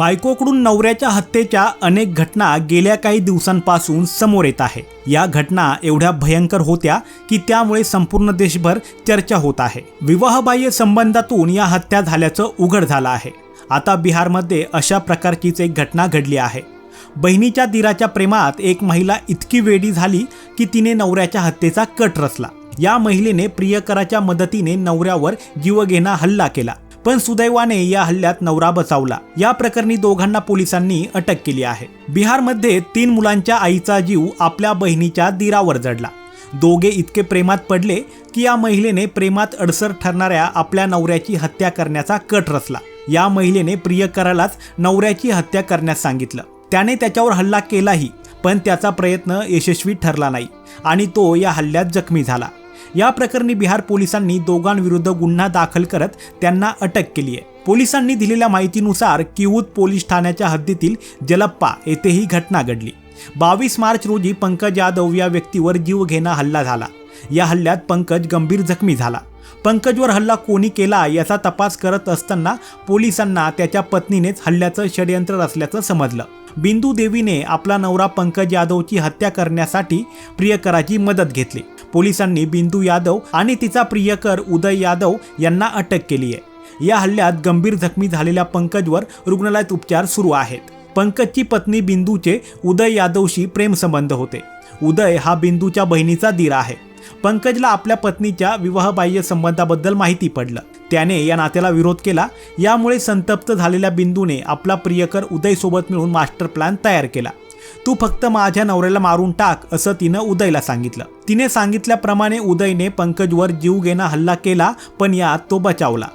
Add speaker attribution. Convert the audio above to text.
Speaker 1: बायकोकडून नवऱ्याच्या हत्येच्या अनेक घटना गेल्या काही दिवसांपासून समोर येत आहे. या घटना एवढ्या भयंकर होत्या की त्यामुळे संपूर्ण देशभर चर्चा होत आहे. विवाहबाह्य संबंधातून या हत्या झाल्याचं उघड झालं आहे. आता बिहारमध्ये अशा प्रकारचीच एक घटना घडली आहे. बहिणीच्या दिराच्या प्रेमात एक महिला इतकी वेडी झाली की तिने नवऱ्याच्या हत्येचा कट रचला. या महिलेने प्रियकराच्या मदतीने नवऱ्यावर जीवघेणा हल्ला केला. पण सुदैवाने या हल्ल्यात नवरा बचावला. या प्रकरणी दोघांना पोलिसांनी अटक केली आहे. बिहारमध्ये तीन मुलांच्या आईचा जीव आपल्या बहिणीच्या दिरावर जडला. दोघे इतके प्रेमात पडले की या महिलेने प्रेमात अडसर ठरणाऱ्या आपल्या नवऱ्याची हत्या करण्याचा कट रचला. या महिलेने प्रियकरालाच नवऱ्याची हत्या करण्यास सांगितलं. त्याने त्याच्यावर हल्ला केलाही पण त्याचा प्रयत्न यशस्वी ठरला नाही आणि तो या हल्ल्यात जखमी झाला. या प्रकरणी बिहार पोलिसांनी दोघांविरुद्ध गुन्हा दाखल करत त्यांना अटक केली आहे. पोलिसांनी दिलेल्या माहितीनुसार किऊत पोलीस ठाण्याच्या हद्दीतील जलप्पा येथे ही घटना घडली. बावीस मार्च रोजी पंकज यादव या व्यक्तीवर जीवघेणा हल्ला झाला. या हल्ल्यात पंकज गंभीर जखमी झाला. पंकजवर हल्ला कोणी केला याचा तपास करत असताना पोलिसांना त्याच्या पत्नीनेच हल्ल्याचं षडयंत्र असल्याचं समजलं. बिंदू देवीने आपला नवरा पंकज यादवची हत्या करण्यासाठी प्रियकराची मदत घेतली. पोलिसांनी बिंदू यादव आणि तिचा प्रियकर उदय यादव यांना अटक केली आहे. या हल्ल्यात गंभीर जखमी झालेल्या पंकजवर रुग्णालयात उपचार सुरू आहेत. पंकजची पत्नी बिंदूचे उदय यादवशी प्रेमसंबंध होते. उदय हा बिंदूच्या बहिणीचा दीर आहे. पंकजला आपल्या पत्नीच्या विवाहबाह्य संबंधाबद्दल माहिती पडलं. त्याने या नात्याला विरोध केला. यामुळे संतप्त झालेल्या बिंदूने आपला प्रियकर उदयसोबत मिळून मास्टर प्लॅन तयार केला. तू फक्त माझ्या नवऱ्याला मारून टाक असं तिनं उदयला सांगितलं. तिने सांगितल्याप्रमाणे उदयने पंकजवर जीव घेणा हल्ला केला पण यात तो बचावला.